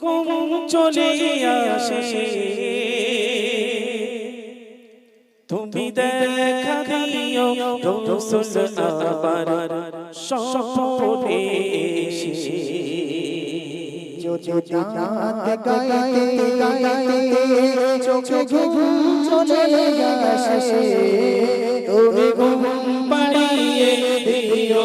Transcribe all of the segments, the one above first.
ঘুম চলে আসে। তুমি দেখা দিও, রসুল আবার স্বপ্নে এসে। চোখে ঘুম চলে আসে, তুমি ঘুম পাড়িয়ে দিও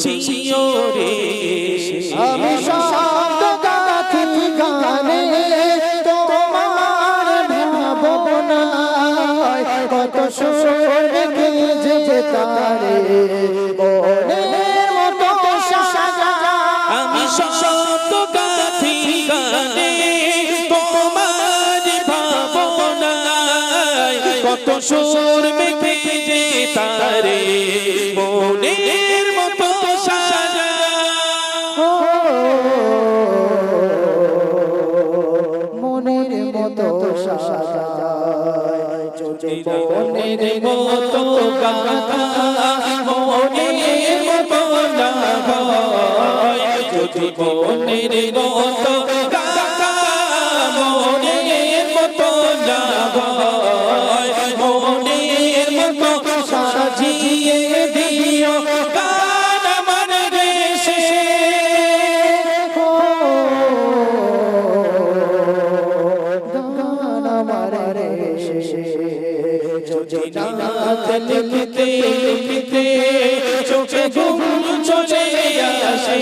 শিওরে আমি শব্দ গাথি গানে তোমার ভাবনায় কত সুর যে তারে। মনের মতো সাজা আমি শব্দ গাথি গানে তোমার ভাবনায় কত সুর মেঘে তারে। মনের মনের মতো গাথা মনের মতো না হয় যদি মনের মতো গাথা মনের মতো না সাজিয়ে দিও গান আমার দেশে। নাথ লিখতে লিখতে চোখে ঘুম চলে আসে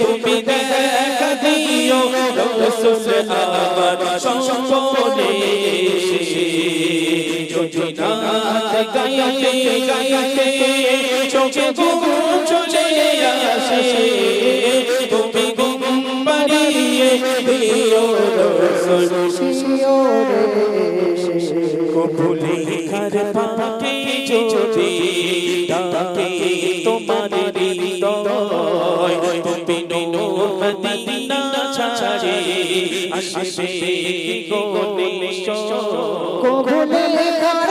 তুমি দেখা দিও রসুল আবার সম্পনে যদি নাথ গাইতে গাইতে চোখে ঘুম চলে আসে তুমি ঘুম বাড়িয়ে দিও রসুল শিওরে কবুলে পাকে যদি ডাকে তোমার হৃদয় তুমি নো মদিনা ছাড়ে আসবে কোনে কবুলে কার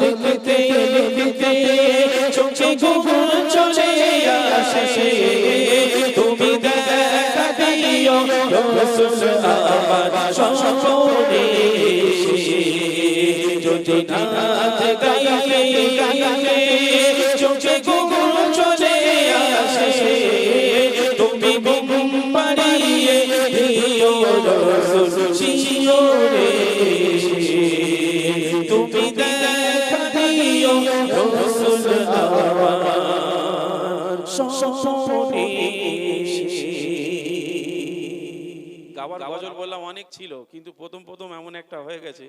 লিখতে লিখতে চোখে ঘুম চলে আসে তুমি দেখা দিও, রসুল আমার সম্পনে এসে যদি নাথ গাইতে গাইতে চোখে ঘুম চলে আসে তুমি ঘুম পাড়িয়ে দিও, রসুল শিওরে গাওয়ার গজল বললাম অনেক ছিল কিন্তু প্রথম প্রথম এমন একটা হয়ে গেছে।